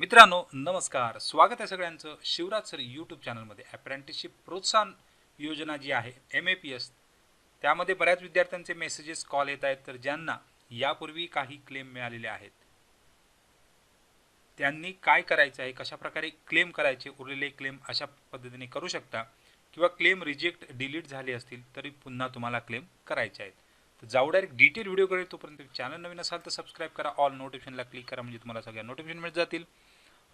मित्रांनो नमस्कार. स्वागत आहे सगळ्यांचं शिवराज सर यूट्यूब चॅनलमध्ये अप्रेंटिसशिप प्रोत्साहन योजना जी आहे एम ए पी एस त्यामध्ये बऱ्याच विद्यार्थ्यांचे मेसेजेस कॉल येत आहेत. तर ज्यांना यापूर्वी काही क्लेम मिळालेले आहेत त्यांनी काय करायचं आहे कशाप्रकारे क्लेम करायचे उरलेले क्लेम अशा पद्धतीने करू शकता. किंवा क्लेम रिजेक्ट डिलीट झाले असतील तरी पुन्हा तुम्हाला क्लेम करायचे आहेत. तर जाऊ डायरेक्ट डिटेल व्हिडिओ करेल तोपर्यंत चॅनल नवीन असाल तर सबस्क्राईब करा. ऑल नोटिफिकेशनला क्लिक करा. म्हणजे तुम्हाला सगळ्या नोटिफिकेशन मिळत जातील.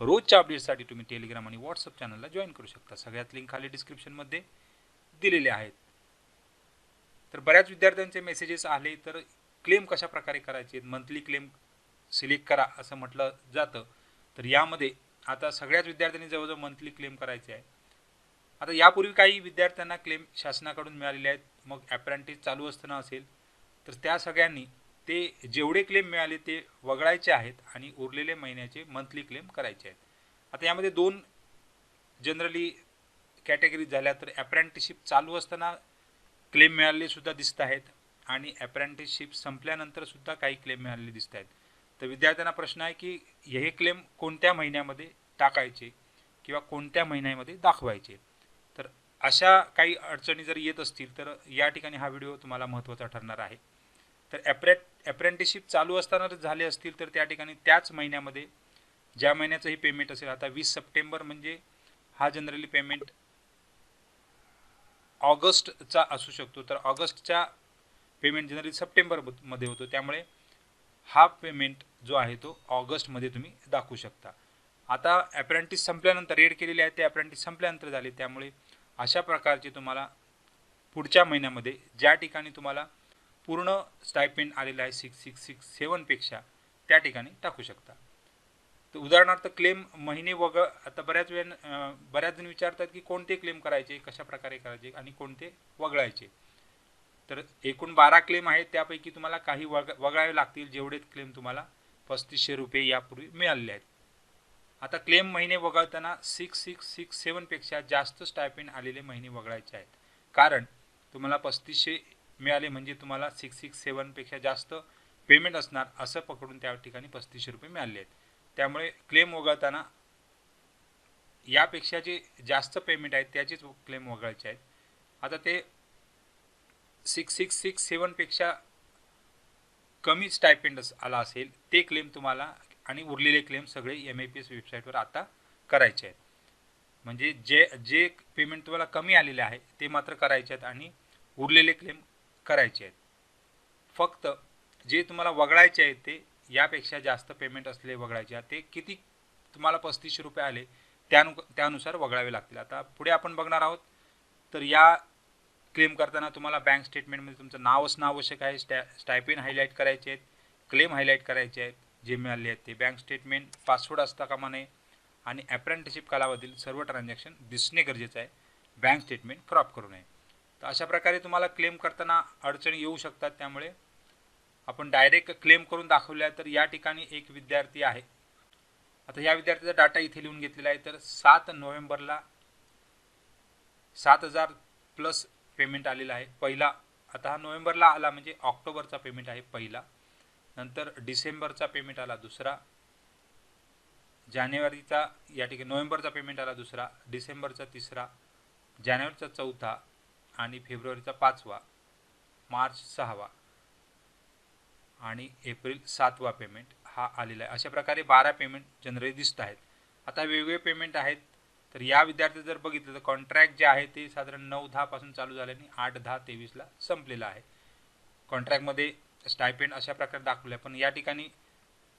रोजच्या अपडेट्ससाठी तुम्ही टेलिग्राम आणि व्हॉट्सअप चॅनलला जॉईन करू शकता. सगळ्यात लिंक खाली डिस्क्रिप्शनमध्ये दिलेले आहेत. तर बऱ्याच विद्यार्थ्यांचे मेसेजेस आले तर क्लेम कशा प्रकारे करायचे? मंथली क्लेम सिलेक्ट करा असं म्हटलं जातं. तर यामध्ये आता सगळ्याच विद्यार्थ्यांनी जवळजवळ मंथली क्लेम करायचे आहे. आता यापूर्वी काही विद्यार्थ्यांना क्लेम शासनाकडून मिळालेले आहेत. मग ॲप्रेंटिस चालू असताना असेल. तर त्या सगळ्यांनी ते जेवढे क्लेम मिळाले ते वगळायचे आहेत आणि उरलेले महिन्याचे मंथली क्लेम करायचे आहेत. आता यामध्ये दोन जनरली कॅटेगरी झाल्या तर अप्रेंटिसशिप चालू असताना क्लेम मिळालेसुद्धा दिसत आहेत आणि ॲप्रेंटिसशिप संपल्यानंतरसुद्धा काही क्लेम मिळालेले दिसत आहेत. तर विद्यार्थ्यांना प्रश्न आहे की हे क्लेम कोणत्या महिन्यामध्ये टाकायचे किंवा कोणत्या महिन्यामध्ये दाखवायचे? तर अशा काही अडचणी जर येत असतील तर या ठिकाणी हा व्हिडिओ तुम्हाला महत्त्वाचा ठरणार आहे. तर ॲप्रे ॲप्रेंटिसशिप चालू असताना जर झाले असतील तर त्या ठिकाणी त्याच महिन्यामध्ये ज्या महिन्याचंही पेमेंट असेल आता वीस सप्टेंबर म्हणजे हा जनरली पेमेंट ऑगस्टचा असू शकतो. तर ऑगस्टच्या पेमेंट जनरली सप्टेंबरमध्ये होतो. त्यामुळे हा पेमेंट जो आहे तो ऑगस्टमध्ये तुम्ही दाखवू शकता. आता ॲप्रेंटिस संपल्यानंतर रेड केलेले आहे ते ॲप्रेंटिस संपल्यानंतर झाले. त्यामुळे अशा प्रकारचे तुम्हाला पुढच्या महिन्यामध्ये ज्या ठिकाणी तुम्हाला पूर्ण स्टायपेंड आलेलं आहे सिक्स सिक्स सिक्स सेवनपेक्षा त्या ठिकाणी टाकू शकता. तर उदाहरणार्थ क्लेम महिने वग आता बऱ्याच वेळ बऱ्याच जण विचारतात की कोणते क्लेम करायचे कशा प्रकारे करायचे आणि कोणते वगळायचे. तर एकूण बारा क्लेम आहेत त्यापैकी तुम्हाला काही वग वगळावे लागतील जेवढे क्लेम तुम्हाला पस्तीसशे रुपये यापूर्वी मिळालेले आहेत. आता क्लेम महिने वगळताना सिक्स सिक्स सिक्स सेवनपेक्षा जास्त स्टायपेंड आलेले महिने वगळायचे आहेत. कारण तुम्हाला पस्तीसशे मिळाले म्हणजे तुम्हाला सिक्स सिक्स सेवनपेक्षा जास्त पेमेंट असणार असं पकडून त्या ठिकाणी पस्तीसशे रुपये मिळाले आहेत. त्यामुळे क्लेम वगळताना यापेक्षा जे जास्त पेमेंट आहेत त्याचेच क्लेम वगळायचे आहेत. आता ते सिक्स सिक्स सिक्स सेवनपेक्षा कमी स्टायपेंड आला असेल ते क्लेम तुम्हाला आणि उरलेले क्लेम सगळे एम ए पी एस वेबसाईटवर आता करायचे आहेत. म्हणजे जे जे पेमेंट तुम्हाला कमी आलेले आहे ते मात्र करायचे आहेत आणि उरलेले क्लेम करायचे आहेत. फक्त जे तुम्हाला वगळायचे आहेत ते यापेक्षा जास्त पेमेंट असले वगळायचे ते किती तुम्हाला पस्तीसशे रुपये आले त्यानु त्यानुसार वगळावे लागतील. आता पुढे आपण बघणार आहोत. तर या क्लेम करताना तुम्हाला बँक स्टेटमेंटमध्ये तुमचं नाव असणं आवश्यक आहे. स्टॅ स्टायपिन हायलाईट करायचे आहेत. क्लेम हायलाईट करायचे आहेत. जे मिळाले आहेत ते. बँक स्टेटमेंट पासवर्ड असता कामा नये. आणि ॲप्रेंटिशिप कालावधील सर्व ट्रान्झॅक्शन दिसणे गरजेचं आहे. बँक स्टेटमेंट क्रॉप करू नये. तर अशा प्रकारे तुम्हाला क्लेम करताना अडचणी येऊ शकतात त्यामुळे. आपण डायरेक्ट क्लेम करून दाखवल्या तर या ठिकाणी एक विद्यार्थी आहे. आता या विद्यार्थ्याचा डाटा इथे लिहून घेतलेला आहे. तर सात नोव्हेंबरला सात हजार प्लस पेमेंट आलेला आहे. पहिला आता हा नोव्हेंबरला आला म्हणजे ऑक्टोबरचा पेमेंट आहे पहिला. नंतर डिसेंबरचा पेमेंट आला दुसरा. जानेवारीचा या ठिकाणी नोव्हेंबरचा पेमेंट आला दुसरा. डिसेंबरचा तिसरा. जानेवारीचा चौथा. आणि फेब्रुवारीचा पाचवा मार्च सहावा आणि एप्रिल सातवा पेमेंट हा आलेला आहे. अशा प्रकारे बारा पेमेंट जनरली दिसत आहेत. आता वेगवेगळे पेमेंट आहेत. तर या विद्यार्थी जर बघितलं तर कॉन्ट्रॅक्ट जे आहे ते साधारण नऊ दहापासून चालू झाल्याने आठ दहा तेवीसला संपलेलं आहे. कॉन्ट्रॅक्टमध्ये स्टायपेंड अशा प्रकारे दाखवलं आहे. पण या ठिकाणी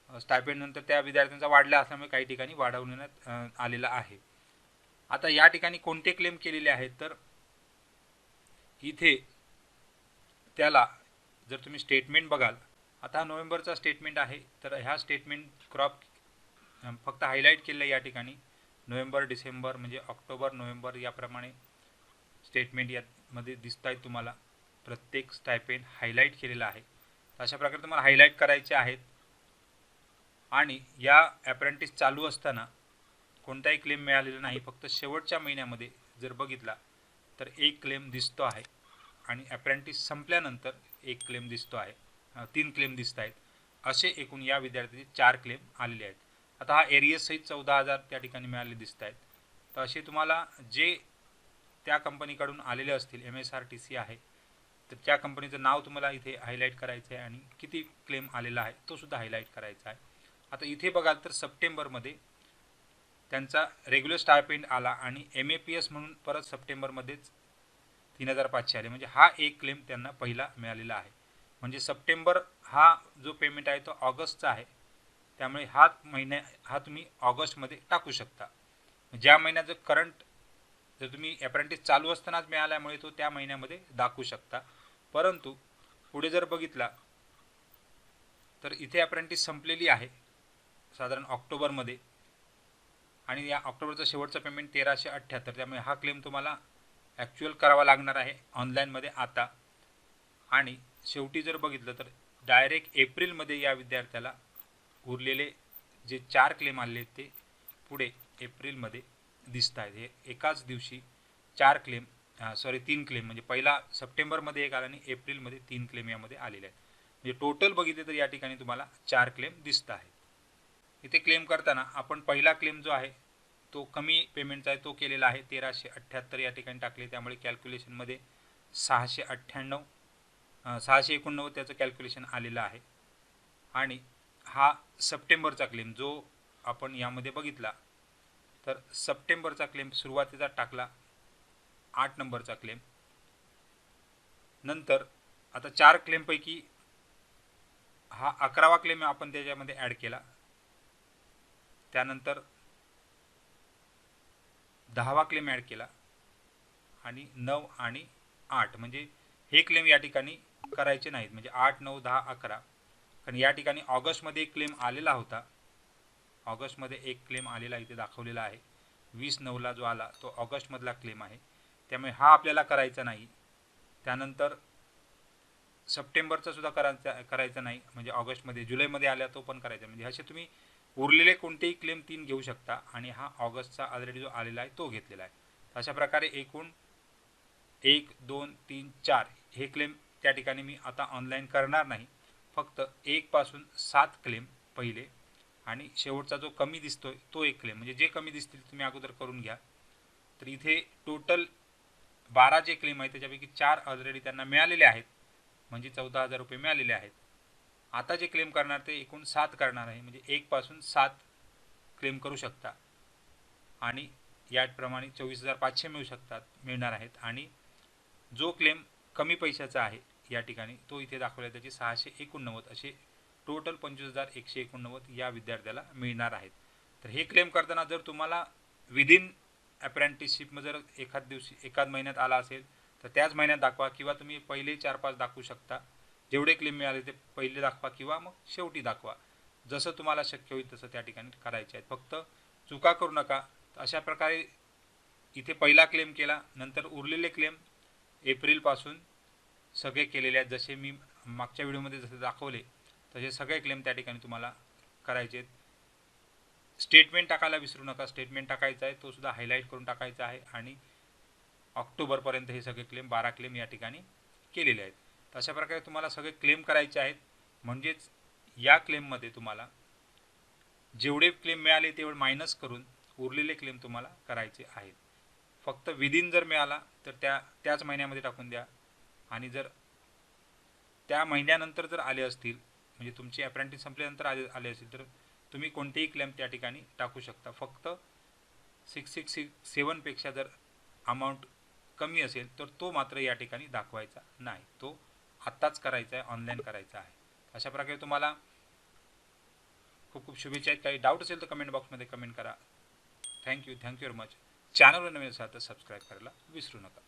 स्टायपेंडनंतर त्या विद्यार्थ्यांचा वाढला असल्यामुळे काही ठिकाणी वाढवण्यात आलेला आहे. आता या ठिकाणी कोणते क्लेम केलेले आहेत? तर इथे त्याला जर तुम्ही स्टेटमेंट बघाल आता हा नोव्हेंबरचा स्टेटमेंट आहे तर ह्या स्टेटमेंट क्रॉप फक्त हायलाईट केलं या ठिकाणी. नोव्हेंबर डिसेंबर म्हणजे ऑक्टोबर नोव्हेंबर याप्रमाणे स्टेटमेंट यामध्ये दिसत आहेत तुम्हाला. प्रत्येक स्टायपेंड हायलाईट केलेला आहे. अशा प्रकारे तुम्हाला हायलाईट करायचे आहेत. आणि या ॲप्रेंटिस चालू असताना कोणताही क्लेम मिळालेला नाही. फक्त शेवटच्या महिन्यामध्ये जर बघितला तर एक क्लेम दिसतो आहे. आणि अप्रेंटिस संपल्यानंतर एक क्लेम दिसतो आहे. तीन क्लेम दिसत आहेत. असे एकूण या विद्यार्थ्याचे चार क्लेम आलेले आहेत. आता हा एरियसही चौदा हजार त्या ठिकाणी मिळाले दिसत आहेत. तर असे तुम्हाला जे त्या कंपनीकडून आलेले असतील M S R T C आहे तर त्या कंपनीचं नाव तुम्हाला इथे हायलाईट करायचं आहे आणि किती क्लेम आलेला आहे तो सुद्धा हायलाईट करायचा आहे. आता इथे बघाल तर सप्टेंबरमध्ये त्यांचा रेग्युलर स्टारपेंट आला आणि एम ए पी एस म्हणून परत सप्टेंबरमध्येच तीन हजार पाचशे आले. म्हणजे हा एक क्लेम त्यांना पहिला मिळालेला आहे. म्हणजे सप्टेंबर हा जो पेमेंट आहे तो ऑगस्टचा आहे. त्यामुळे हा महिन्या हा तुम्ही ऑगस्टमध्ये टाकू शकता. ज्या महिन्याचं करंट जर तुम्ही ॲप्रेंटिस चालू असतानाच मिळाल्यामुळे तो त्या महिन्यामध्ये दाखवू शकता. परंतु पुढे जर बघितला तर इथे ॲप्रेंटिस संपलेली आहे. साधारण ऑक्टोबरमध्ये. आणि या ऑक्टोबरचा शेवटचा पेमेंट तेराशे अठ्ठ्याहत्तर. त्यामुळे हा क्लेम तुम्हाला ॲक्च्युअल करावा लागणार आहे ऑनलाईनमध्ये आता. आणि शेवटी जर बघितलं तर डायरेक्ट एप्रिलमध्ये या विद्यार्थ्याला उरलेले जे चार क्लेम आले ते पुढे एप्रिलमध्ये दिसत आहेत. हे एकाच दिवशी चार क्लेम सॉरी तीन क्लेम म्हणजे पहिला सप्टेंबरमध्ये एक आला आणि एप्रिलमध्ये तीन क्लेम यामध्ये आलेले आहेत. म्हणजे टोटल बघितले तर या ठिकाणी तुम्हाला चार क्लेम दिसत आहेत. इथे क्लेम करताना आपण पहिला क्लेम जो आहे तो कमी पेमेंटचा आहे तो केलेला आहे. तेराशे अठ्ठ्याहत्तर या ठिकाणी टाकले. त्यामुळे कॅल्क्युलेशनमध्ये सहाशे अठ्ठ्याण्णव सहाशे एकोणनव्वद त्याचं कॅल्क्युलेशन आलेलं आहे. आणि हा सप्टेंबरचा क्लेम जो आपण यामध्ये बघितला तर सप्टेंबरचा क्लेम सुरुवातीचा टाकला आठ नंबरचा क्लेम नंतर आता चार क्लेमपैकी हा अकरावा क्लेम आपण त्याच्यामध्ये ॲड केला. त्यानंतर दहावा क्लेम ॲड केला आणि नऊ आणि आठ. म्हणजे हे क्लेम या ठिकाणी करायचे नाहीत. म्हणजे आठ नऊ दहा अकरा. कारण या ठिकाणी ऑगस्टमध्ये एक क्लेम आलेला होता. ऑगस्टमध्ये एक क्लेम आलेला इथे दाखवलेला आहे. वीस नऊला जो आला तो ऑगस्टमधला क्लेम आहे. त्यामुळे हा आपल्याला करायचा नाही. त्यानंतर सप्टेंबरचा सुद्धा करायचा करायचा नाही. म्हणजे ऑगस्टमध्ये जुलैमध्ये आल्या तो पण करायचा. म्हणजे असे तुम्ही उरलेले कोणतेही क्लेम तीन घेऊ शकता आणि हा ऑगस्टचा ऑलरेडी जो आलेला आहे तो घेतलेला आहे. अशा प्रकारे एकूण एक दोन तीन चार हे क्लेम त्या ठिकाणी मी आता ऑनलाईन करणार नाही. फक्त एकपासून सात क्लेम पहिले आणि शेवटचा जो कमी दिसतो आहे तो एक क्लेम म्हणजे जे कमी दिसतील तुम्ही अगोदर करून घ्या. तर इथे टोटल बारा जे क्लेम आहेत त्याच्यापैकी चार ऑलरेडी त्यांना मिळालेले आहेत. म्हणजे चौदा हजार रुपये मिळालेले आहेत. आता जे क्लेम करणार ते एकूण सात करणार आहे. म्हणजे एकपासून सात क्लेम करू शकता. आणि याप्रमाणे चोवीस हजार पाचशे मिळू शकतात मिळणार आहेत. आणि जो क्लेम कमी पैशाचा आहे या ठिकाणी तो इथे दाखवला आहे. त्याचे सहाशे एकोणनव्वद असे टोटल पंचवीस हजार एकशे एकोणनव्वद या विद्यार्थ्याला मिळणार आहेत. तर हे क्लेम करताना जर तुम्हाला विदिन अप्रेंटिसशिपमध्ये जर एखाद दिवशी एखाद महिन्यात आला असेल तर त्याच महिन्यात दाखवा किंवा तुम्ही पहिले चार पाच दाखवू शकता. जेवढे क्लेम मिळाले ते पहिले दाखवा किंवा मग शेवटी दाखवा. जसं तुम्हाला शक्य होईल तसं त्या ठिकाणी करायचे आहेत. फक्त चुका करू नका. अशा प्रकारे इथे पहिला क्लेम केला नंतर उरलेले क्लेम एप्रिलपासून सगळे केलेले आहेत. जसे मी मागच्या व्हिडिओमध्ये जसे दाखवले तसे सगळे क्लेम त्या ठिकाणी तुम्हाला करायचे आहेत. स्टेटमेंट टाकायला विसरू नका. स्टेटमेंट टाकायचा आहे तो सुद्धा हायलाईट करून टाकायचा आहे. आणि ऑक्टोबरपर्यंत हे सगळे क्लेम बारा क्लेम या ठिकाणी केलेले आहेत. तर अशा प्रकारे तुम्हाला सगळे क्लेम करायचे आहेत. म्हणजेच या क्लेममध्ये तुम्हाला जेवढे क्लेम मिळाले तेवढे मायनस करून उरलेले क्लेम तुम्हाला करायचे आहेत. फक्त विदिन जर मिळाला तर त्या त्याच महिन्यामध्ये टाकून द्या. आणि जर त्या महिन्यानंतर जर आले असतील म्हणजे तुमची अप्रेंटिस संपल्यानंतर आले आले असतील तर तुम्ही कोणतेही क्लेम त्या ठिकाणी टाकू शकता. फक्त सिक्स सिक्स सिक्स सेवनपेक्षा जर अमाऊंट कमी असेल तर तो मात्र या ठिकाणी दाखवायचा नाही. तो आत्ताच करायचा आहे ऑनलाईन करायचा आहे. अशा प्रकारे तुम्हाला खूप खूप शुभेच्छा आहेत. काही डाऊट असेल तर कमेंट बॉक्समध्ये कमेंट करा. थँक्यू थँक्यू व्हेरी मच चॅनलवर नवीन असाल तर सबस्क्राईब करायला विसरू नका.